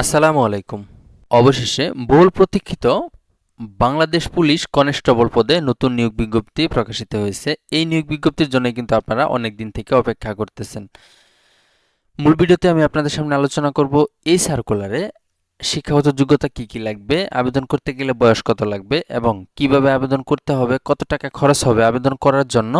আসসালামু আলাইকুম। অবশেষে বহুল প্রতীক্ষিত বাংলাদেশ পুলিশ কনস্টেবল পদে নতুন নিয়োগ বিজ্ঞপ্তি প্রকাশিত হয়েছে। এই নিয়োগ বিজ্ঞপ্তির জন্য কিন্তু আপনারা অনেক দিন থেকে অপেক্ষা করতেছেন। মূল ভিডিওতে আমি আপনাদের সামনে আলোচনা করব, এই সার্কুলারে শিক্ষাগত যোগ্যতা কি কি লাগবে, আবেদন করতে গেলে বয়স কত লাগবে এবং কীভাবে আবেদন করতে হবে, কত টাকা খরচ হবে আবেদন করার জন্য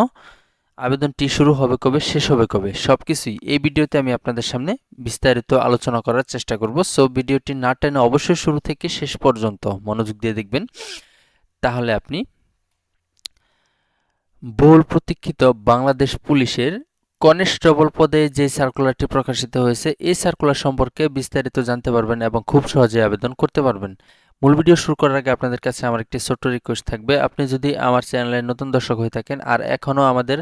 আবেদনটি শুরু হবে কবে, শেষ হবে কবে সব কিছুই এই ভিডিওতে আমি আপনাদের সামনে বিস্তারিত আলোচনা করার চেষ্টা করব। সো ভিডিওটি না টেনে অবশ্যই শুরু থেকে শেষ পর্যন্ত মনোযোগ দিয়ে দেখবেন। তাহলে আপনি বহুল প্রতীক্ষিত বাংলাদেশ পুলিশের কনস্টেবল পদে যে সার্কুলারটি প্রকাশিত হয়েছে, এই সার্কুলার সম্পর্কে বিস্তারিত জানতে পারবেন এবং খুব সহজে আবেদন করতে পারবেন। মূল ভিডিও শুরু করার আগে আপনাদের কাছে আমার একটি ছোট্ট রিকোয়েস্ট থাকবে। আপনি যদি আমার চ্যানেলের নতুন দর্শক হয়ে থাকেন আর এখনও আমাদের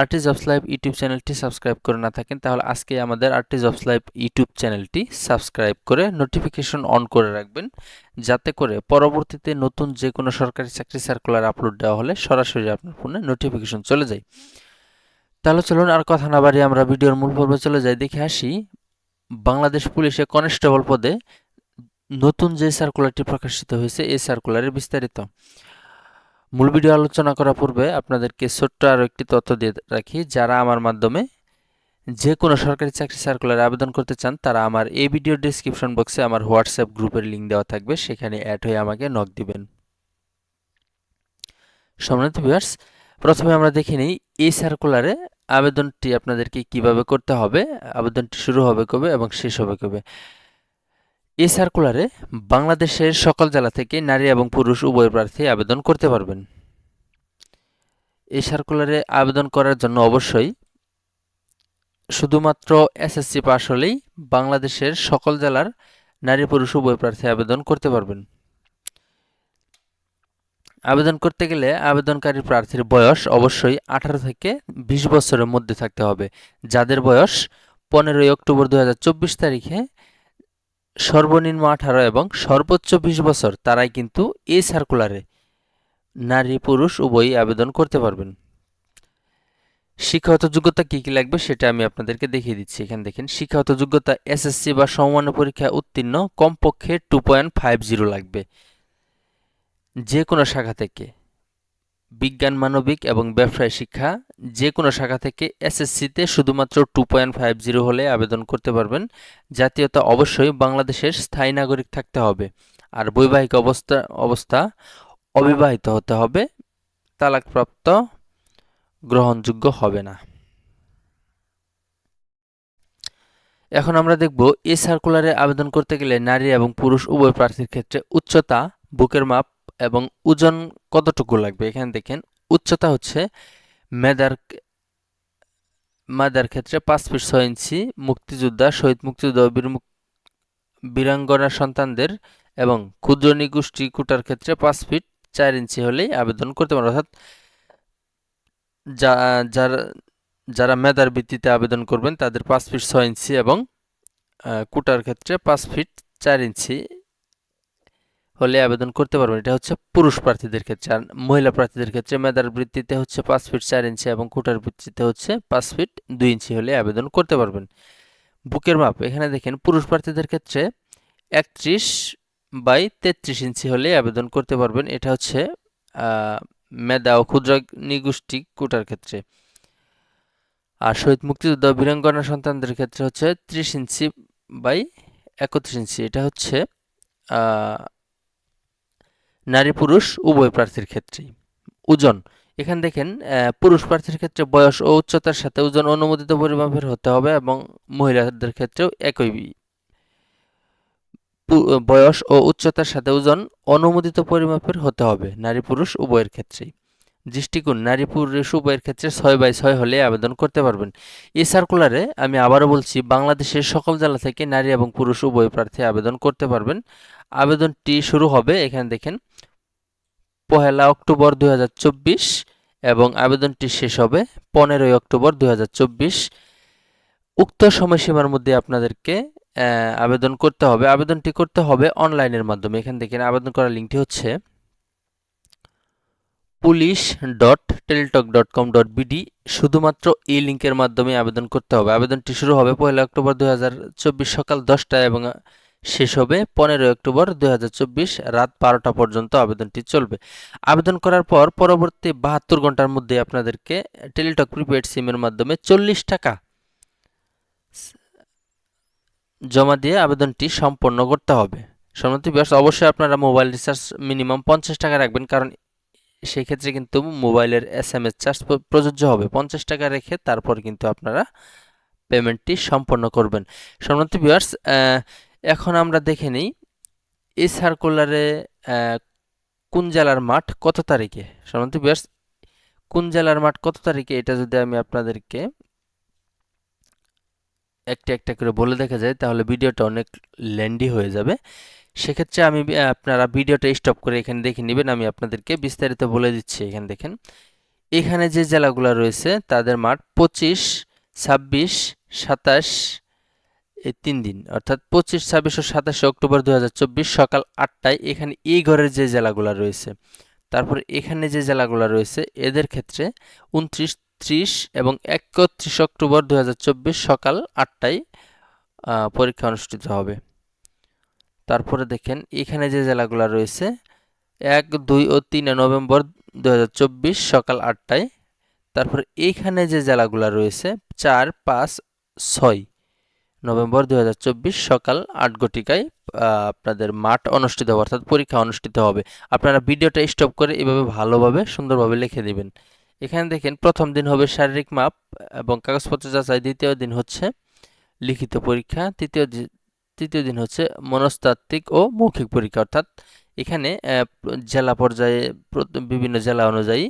আর্টি জবস লাইভ ইউটিউব চ্যানেলটি সাবস্ক্রাইব করে না থাকেন, তাহলে আজকে আমাদের আর্টি জবস লাইভ ইউটিউব চ্যানেলটি সাবস্ক্রাইব করে নোটিফিকেশন অন করে রাখবেন। যাতে করে পরবর্তীতে নতুন যে কোনো সরকারি চাকরি সার্কুলার আপলোড দেওয়া হলে সরাসরি আপনার ফোনে নোটিফিকেশন চলে যায়। তাহলে চলুন আর কথা না বাড়িয়ে আমরা ভিডিওর মূল পর্বে চলে যাই। দেখে আসি, বাংলাদেশ পুলিশে কনস্টেবল পদে নতুন যে সার্কুলারটি প্রকাশিত হয়েছে, এই সার্কুলারের বিস্তারিত মূল ভিডিও আলোচনা করার পূর্বে আপনাদেরকে ছোট্ট আরও একটি তথ্য দিয়ে রাখি। যারা আমার মাধ্যমে যে কোনো সরকারি চাকরি সার্কুলারে আবেদন করতে চান, তারা আমার এই ভিডিও ডিসক্রিপশন বক্সে আমার হোয়াটসঅ্যাপ গ্রুপের লিঙ্ক দেওয়া থাকবে। সেখানে অ্যাড হয়ে আমাকে নক দিবেন। সম্মানিত ভিউয়ার্স প্রথমে আমরা দেখে নিই, এই সার্কুলারে আবেদনটি আপনাদেরকে কীভাবে করতে হবে, আবেদনটি শুরু হবে কবে এবং শেষ হবে কবে। এই সার্কুলারে বাংলাদেশের সকল জেলা থেকে নারী এবং পুরুষ উভয় প্রার্থী আবেদন করতে পারবেন। এই সার্কুলারে আবেদন করার জন্য অবশ্যই শুধুমাত্র এসএসসি পাশ হলেই বাংলাদেশের সকল জেলার নারী পুরুষ উভয় প্রার্থী আবেদন করতে পারবেন। আবেদন করতে গেলে আবেদনকারী প্রার্থীর বয়স অবশ্যই আঠারো থেকে বিশ বছরের মধ্যে থাকতে হবে। যাদের বয়স পনেরোই অক্টোবর দু হাজার চব্বিশ তারিখে সর্বনিম্ন আঠারো এবং সর্বোচ্চ বিশ বছর, তারাই কিন্তু এই সার্কুলারে নারী পুরুষ উভয়ই আবেদন করতে পারবেন। শিক্ষাগত যোগ্যতা কী কী লাগবে সেটা আমি আপনাদেরকে দেখিয়ে দিচ্ছি। এখানে দেখেন, শিক্ষাগত যোগ্যতা এসএসসি বা সমমান্য পরীক্ষা উত্তীর্ণ, কমপক্ষে টু পয়েন্ট ফাইভ জিরো লাগবে। যে কোনো শাখা থেকে। বিজ্ঞান, মানবিক এবং ব্যবসায় শিক্ষা যে কোনো শাখা থেকে এসএসসিতে শুধুমাত্র টু পয়েন্ট ফাইভ জিরো হলে আবেদন করতে পারবেন। জাতীয়তা অবশ্যই বাংলাদেশের স্থায়ী নাগরিক থাকতে হবে। আর বৈবাহিক অবস্থা অবস্থা অবিবাহিত হতে হবে। তালাকপ্রাপ্ত গ্রহণযোগ্য হবে না। এখন আমরা দেখব এ সার্কুলারে আবেদন করতে গেলে নারী এবং পুরুষ উভয় প্রার্থীর ক্ষেত্রে উচ্চতা, বুকের মাপ এবং ওজন কতটুকু লাগবে? এখানে দেখেন, উচ্চতা হচ্ছে মেদার মাদার ক্ষেত্রে পাঁচ ফিট ছয় ইঞ্চি মুক্তিযোদ্ধা, শহীদ মুক্তিযোদ্ধা বীরাঙ্গনা সন্তানদের এবং ক্ষুদ্র নিগোষ্ঠী কুটার ক্ষেত্রে পাঁচ ফিট চার ইঞ্চি হলেই আবেদন করতে পারে অর্থাৎ যারা যারা মেধার ভিত্তিতে আবেদন করবেন তাদের পাঁচ ফিট ছয় ইঞ্চি এবং কুটার ক্ষেত্রে পাঁচ ফিট চার ইঞ্চি হলে আবেদন করতে পারবেন। এটা হচ্ছে পুরুষ প্রার্থীদের ক্ষেত্রে। আর মহিলা প্রার্থীদের ক্ষেত্রে মেধার বৃত্তিতে হচ্ছে পাঁচ ফিট চার ইঞ্চি এবং কোটার বৃত্তিতে হচ্ছে পাঁচ ফিট দুই ইঞ্চি হলে আবেদন করতে পারবেন। বুকের মাপ, এখানে দেখেন পুরুষ প্রার্থীদের ক্ষেত্রে একত্রিশ বাই তেত্রিশ ইঞ্চি হলে আবেদন করতে পারবেন। এটা হচ্ছে মেধা ও ক্ষুদ্র নিগোষ্ঠী কোটার ক্ষেত্রে। আর শহীদ মুক্তিযোদ্ধা বীরাঙ্গনা সন্তানদের ক্ষেত্রে হচ্ছে ত্রিশ ইঞ্চি বাই একত্রিশ ইঞ্চি। এটা হচ্ছে নারী পুরুষ উভয় প্রার্থীর ক্ষেত্রেই। ওজন, এখানে দেখেন পুরুষ প্রার্থীর ক্ষেত্রে বয়স ও উচ্চতার সাথে ওজন অনুমোদিত পরিমাপের হতে হবে এবং মহিলাদের ক্ষেত্রেও একই বয়স ও উচ্চতার সাথে ওজন অনুমোদিত পরিমাপের হতে হবে নারী পুরুষ উভয়ের ক্ষেত্রেই। দৃষ্টিকোণ, নারী পুরুষ উভয়ের ক্ষেত্রে ছয় বাই ছয় হলে আবেদন করতে পারবেন। এই সার্কুলারে আমি আবারও বলছি, বাংলাদেশের সকল জেলা থেকে নারী এবং পুরুষ উভয় প্রার্থী আবেদন করতে পারবেন। আবেদনটি শুরু হবে, এখানে দেখেন, পহেলা অক্টোবর দুই হাজার চব্বিশ এবং আবেদনটি শেষ হবে পনেরোই অক্টোবর দুই হাজার চব্বিশ। উক্ত সময়সীমার মধ্যে আপনাদেরকে আবেদন করতে হবে। আবেদনটি করতে হবে অনলাইনের মাধ্যমে। এখান থেকে আবেদন করার লিঙ্কটি হচ্ছে police dot Teletalk dot com dot BD শুধুমাত্র এই লিঙ্কের মাধ্যমে আবেদন করতে হবে। আবেদনটি শুরু হবে পয়লা অক্টোবর দুই হাজার চব্বিশ সকাল দশটায় এবং শেষ হবে পনেরোই অক্টোবর দুই হাজার চব্বিশ রাত বারোটা পর্যন্ত আবেদনটি চলবে। আবেদন করার পর পরবর্তী বাহাত্তর ঘণ্টার মধ্যে আপনাদেরকে টেলিটক প্রিপেড সিমের মাধ্যমে চল্লিশ টাকা জমা দিয়ে আবেদনটি সম্পন্ন করতে হবে। সম্মতি বিয়ার্স অবশ্যই আপনারা মোবাইল রিচার্জ মিনিমাম পঞ্চাশ টাকা রাখবেন, কারণ সেই ক্ষেত্রে কিন্তু মোবাইলের এস এম এস চার্জ প্রযোজ্য হবে। পঞ্চাশ টাকা রেখে তারপর কিন্তু আপনারা পেমেন্টটি সম্পন্ন করবেন। সম্মতি বিয়ার্স এখন আমরা দেখে নিই এই সার্কুলারে কোন জেলার মাঠ কত তারিখে? সম্মতি বিয়ার্স কোন জেলার মাঠ কত তারিখে? এটা যদি আমি আপনাদেরকে একটা একটা করে বলে দেখা যায়, তাহলে ভিডিওটা অনেক লেন্ডি হয়ে যাবে। সেক্ষেত্রে আমি আপনারা ভিডিওটা স্টপ করে এখানে দেখে নেবেন, আমি আপনাদেরকে বিস্তারিত বলে দিচ্ছি এখানে দেখেন। এখানে যে জেলাগুলো রয়েছে, তাদের মাঠ পঁচিশ, ছাব্বিশ, সাতাশ এই তিন দিন। অর্থাৎ পঁচিশ, ছাব্বিশ ও সাতাশে অক্টোবর দু হাজার চব্বিশ সকাল আটটায় এখানে এই ঘরের যে জেলাগুলো রয়েছে, তারপর এখানে যে জেলাগুলো রয়েছে, এদের ক্ষেত্রে উনত্রিশ, ত্রিশ এবং একত্রিশ অক্টোবর দু হাজার চব্বিশ সকাল আটটায় পরীক্ষা অনুষ্ঠিত হবে। তারপরে দেখেন, এখানে যে জেলাগুলো রয়েছে, এক, দুই ও তিনে নভেম্বর দু হাজার চব্বিশ সকাল আটটায়, তারপর এইখানে যে জেলাগুলো রয়েছে, চার, পাঁচ, ছয়। নভেম্বর দু হাজার চব্বিশ সকাল আট ঘটিকায় আপনাদের মাঠ অনুষ্ঠিত হবে, অর্থাৎ পরীক্ষা অনুষ্ঠিত হবে। আপনারা ভিডিওটা স্টপ করে এভাবে ভালোভাবে, সুন্দরভাবে লিখে দিবেন। এখানে দেখেন, প্রথম দিন হবে শারীরিক মাপ এবং কাগজপত্র যাচাই, দ্বিতীয় দিন হচ্ছে লিখিত পরীক্ষা, তৃতীয় তৃতীয় দিন হচ্ছে মনস্তাত্ত্বিক ও মৌখিক পরীক্ষা। অর্থাৎ এখানে জেলা পর্যায়ে বিভিন্ন জেলা অনুযায়ী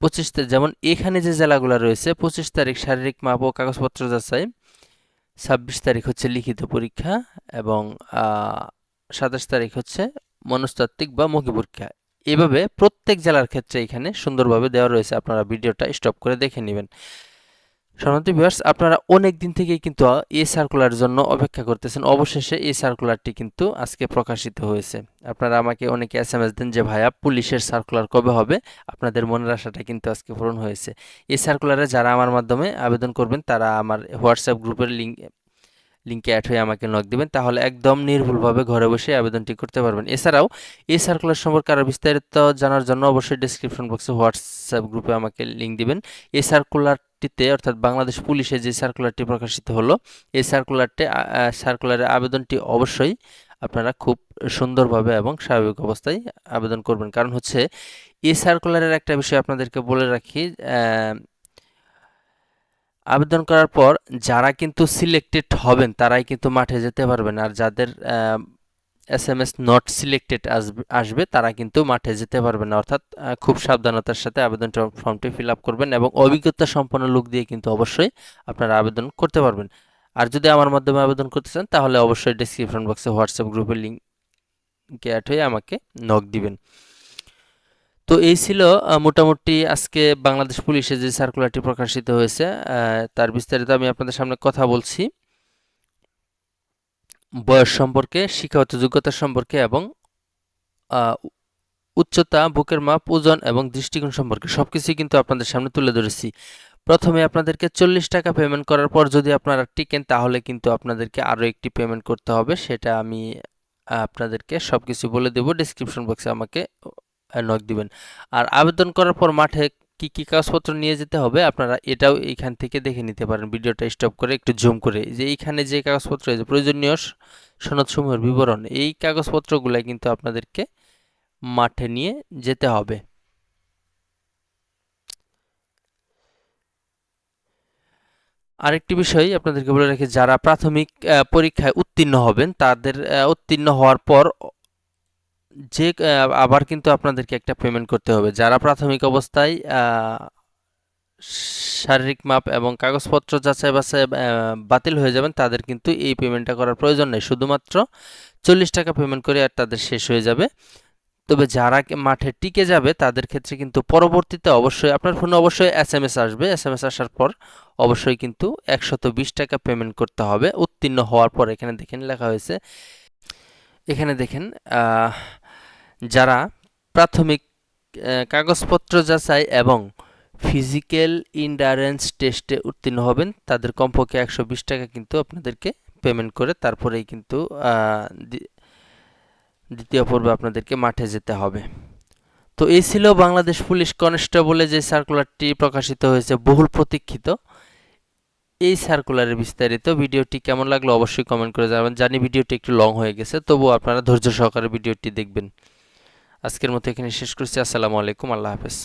পঁচিশ যেমন এখানে যে জেলাগুলো রয়েছে, পঁচিশ তারিখ শারীরিক মাপ ও কাগজপত্র যাচাই ছাব্বিশ তারিখ হচ্ছে লিখিত পরীক্ষা এবং সাতাশ তারিখ হচ্ছে মনস্তাত্ত্বিক বা মৌখিক পরীক্ষা। এভাবে প্রত্যেক জেলার ক্ষেত্রে এখানে সুন্দরভাবে দেওয়া রয়েছে। আপনারা ভিডিওটা স্টপ করে দেখে নেবেন। শরণার্থী ভিউয়ার্স আপনারা অনেক দিন থেকেই কিন্তু এই সার্কুলার জন্য অপেক্ষা করতেছেন। অবশেষে এই সার্কুলারটি কিন্তু আজকে প্রকাশিত হয়েছে। আপনারা আমাকে অনেকে এস এম এস দেন যে, ভাইয়া, পুলিশের সার্কুলার কবে হবে? আপনাদের মনের আশাটা কিন্তু আজকে পূরণ হয়েছে। এই সার্কুলারে যারা আমার মাধ্যমে আবেদন করবেন, তারা আমার হোয়াটসঅ্যাপ গ্রুপের লিঙ্ক লিঙ্কে অ্যাড হয়ে আমাকে নক দেবেন, তাহলে একদম নির্ভুলভাবে ঘরে বসে আবেদনটি করতে পারবেন। এছাড়াও, এই সার্কুলার সম্পর্কে আরও বিস্তারিত জানার জন্য অবশ্যই ডিসক্রিপশন বক্সে হোয়াটসঅ্যাপ গ্রুপে আমাকে লিঙ্ক দিবেন। এই সার্কুলারটিতে অর্থাৎ বাংলাদেশ পুলিশে যে সার্কুলারটি প্রকাশিত হলো, এই সার্কুলারটি সার্কুলারের আবেদনটি অবশ্যই আপনারা খুব সুন্দরভাবে এবং স্বাভাবিক অবস্থায় আবেদন করবেন। কারণ হচ্ছে, এই সার্কুলারের একটা বিষয় আপনাদেরকে বলে রাখি আবেদন করার পর যারা কিন্তু সিলেক্টেড হবেন, তারাই কিন্তু মাঠে যেতে পারবেন। আর যাদের S M S not selected আসবে, তারা কিন্তু মাঠে যেতে পারবেন না। অর্থাৎ খুব সাবধানতার সাথে আবেদন ফর্মটি ফিল আপ করবেন এবং অভিজ্ঞতা সম্পন্ন লোক দিয়ে কিন্তু অবশ্যই আপনারা আবেদন করতে পারবেন। আর যদি আমার মাধ্যমে আবেদন করতে চান, তাহলে অবশ্যই ডিসক্রিপশন বক্সে হোয়াটসঅ্যাপ গ্রুপের লিঙ্ক অ্যাড হয়ে আমাকে নক দিবেন। তো এই ছিল মোটামুটি আজকে বাংলাদেশ পুলিশে যে সার্কুলারটি প্রকাশিত হয়েছে তার বিস্তারিত আমি আপনাদের সামনে কথা বলছি। বয়স সম্পর্কে, শিক্ষাগত যোগ্যতা সম্পর্কে এবং উচ্চতা, বুকের মাপ, ওজন এবং দৃষ্টিকোণ সম্পর্কে সব কিছুই কিন্তু আপনাদের সামনে তুলে ধরেছি। প্রথমে আপনাদেরকে চল্লিশ টাকা পেমেন্ট করার পর যদি আপনারা টিকেন, তাহলে কিন্তু আপনাদেরকে আরও একটি পেমেন্ট করতে হবে। সেটা আমি আপনাদেরকে সব কিছু বলে দেবো। ডিসক্রিপশন বক্সে আমাকে নক দিবেন। আর আবেদন করার পর মাঠে কি কি কাগজপত্র নিয়ে যেতে হবে আপনারা এটাও এখান থেকে দেখে নিতে পারেন। ভিডিওটা স্টপ করে একটু জুম করে। যে এইখানে যে কাগজপত্র আছে প্রয়োজনীয় সনদসমূহের বিবরণ, এই কাগজপত্রগুলো কিন্তু আপনাদেরকে মাঠে নিয়ে যেতে হবে। আরেকটি বিষয় আপনাদেরকে বলে রাখি, যারা প্রাথমিক পরীক্ষায় উত্তীর্ণ হবেন, তাদের উত্তীর্ণ হওয়ার পর যে আবার কিন্তু আপনাদেরকে একটা পেমেন্ট করতে হবে। যারা প্রাথমিক অবস্থায় শারীরিক মাপ এবং কাগজপত্র যাচাই বাছাই বাতিল হয়ে যাবেন, তাদের কিন্তু এই পেমেন্টটা করার প্রয়োজন নেই। শুধুমাত্র চল্লিশ টাকা পেমেন্ট করে আর তাদের শেষ হয়ে যাবে। তবে যারা মাঠে টিকে যাবে, তাদের ক্ষেত্রে কিন্তু পরবর্তীতে অবশ্যই, আপনার ফোনে অবশ্যই এস এম এস আসবে। এস এম এস আসার পর অবশ্যই কিন্তু একশত বিশ টাকা পেমেন্ট করতে হবে। উত্তীর্ণ হওয়ার পর এখানে দেখেন লেখা হয়েছে। এখানে দেখেন যারা প্রাথমিক কাগজপত্র যাচাই এবং ফিজিক্যাল ইন্ডারেন্স টেস্টে উত্তীর্ণ হবেন, তাদের কমপক্ষে একশো বিশ টাকা কিন্তু আপনাদেরকে পেমেন্ট করে তারপরেই কিন্তু দ্বিতীয় পর্বে আপনাদেরকে মাঠে যেতে হবে। তো এই ছিল বাংলাদেশ পুলিশ কনস্টেবলে যে সার্কুলারটি প্রকাশিত হয়েছে, বহুল প্রতীক্ষিত। এই সার্কুলারের বিস্তারিত ভিডিওটি কেমন লাগল অবশ্যই কমেন্ট করে জানাবেন। জানি ভিডিওটি একটু লং হয়ে গেছে, তবুও আপনারা ধৈর্য সহকারে ভিডিওটি দেখবেন। আজকের মতো এখানে শেষ করছি। আসসালামু আলাইকুম আল্লাহ হাফেজ।